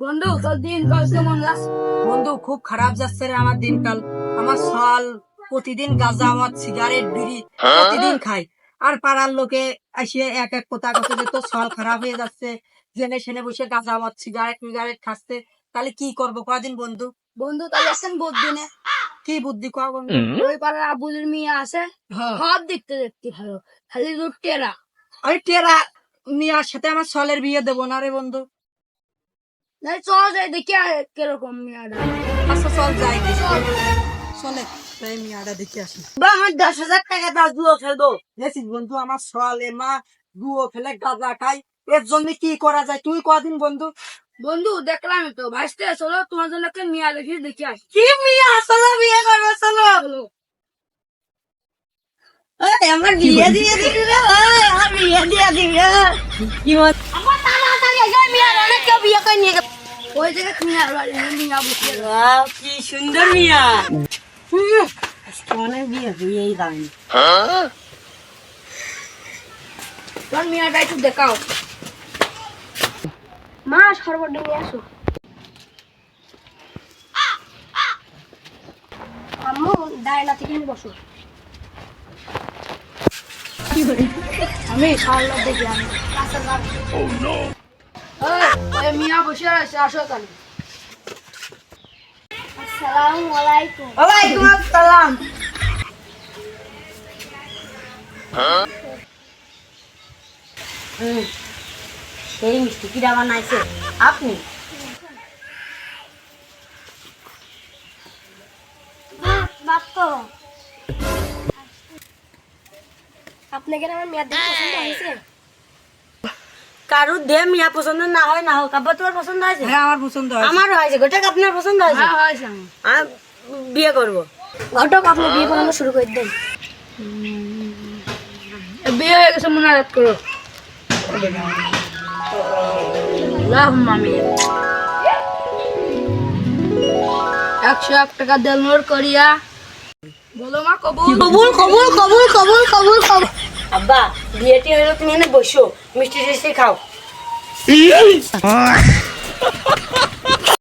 বন্ধু তোর দিন কাল কেমন যাচ্ছে? বন্ধু খুব খারাপ যাচ্ছে রে আমার দিনকাল। আমার সাল প্রতিদিন গাঁজা আমার সিগারেট বিড়ি প্রতিদিন খাই। আর পাড়ার লোকে এসে এক এক কথা কথা যে তোর সল খারাপ হয়ে যাচ্ছে। জেনে সেনে বসে গাঁজা আমার সিগারেট মিগারেট খাচ্ছে। তাহলে কি করব কদিন বন্ধু? বন্ধু তাহলে আসছেন বোধ দিনে কি বুদ্ধি কয়া বন্ধু? ওই পাড়ার আবুলের মেয়ে আছে। হ্যাঁ। সব দেখতে দেখতে ভালো। খালি দুধ টেরা। আরে টেরা মিয়ার সাথে আমার সলের বিয়ে দেবো না রে বন্ধু। চল যাই দেখি কীরকম মেয়েটা আচ্ছা চল যাই দেখি। চলে তাই মিয়াটা দেখে আসি। বা আমার দশ হাজার টাকা দাও দুও খেলব দেখছিস বন্ধু আমার সলে মা দুও ফেলে গাঁজা খাই এর জন্য কি করা যায় তুই কদিন বন্ধু? বন্ধু দেখলাম তো ভাইস্তে চলো তোমার জন্য একটা মেয়ে দেখি দেখি আসি। কি মিয়া আসলে বিয়ে করব চলো। চলো। আমার বিয়ে দিয়ে দিবি রে আমার বিয়ে দিয়ে দিবি রে কি মত আমার তাড়াতাড়ি আগে মেয়ে অনেক কেউ বিয়ে করে নিয়ে ওই জায়গায় মেয়ে বাড়ি মেয়ে বসে কি সুন্দর মিয়া। আজকে মনে হয় বিয়ে হয়েই যায়নি। তোর মেয়েটা একটু দেখাও। মা সর্বটা নিয়ে আসো। আম্মু দাঁড়া থেকে বসো। আমি সারলা দেখি আমি মিয়া বসে আছে আসো তাহলে আসসালামু আলাইকুম। ওয়ালাইকুম আসসালাম। সেই মিষ্টি কিরা বানাইছে আপনি? বাপ আপনাকে আমার মেয়ের দেখে পছন্দ হয়েছে? কারুর দেহ মিয়া পছন্দ না হয় না হোক। আব্বা তোমার পছন্দ হয়েছে? হ্যাঁ আমার পছন্দ হয় আমারও হয়েছে। গোটাক আপনার পছন্দ হয়েছে? হ্যাঁ হয়েছে আমি বিয়ে করব। ঘটক আপনি বিয়ে করানো শুরু করে দেন। বিয়ে হয়ে গেছে মনে রাত করো। একশো এক টাকা দেল মোর করিয়া। বলো মা কবুল কবুল। কবুল কবুল কবুল কবুল কবুল। আব্বা বিয়েটি হলো তুমি এনে বসো মিষ্টি টিষ্টি খাও।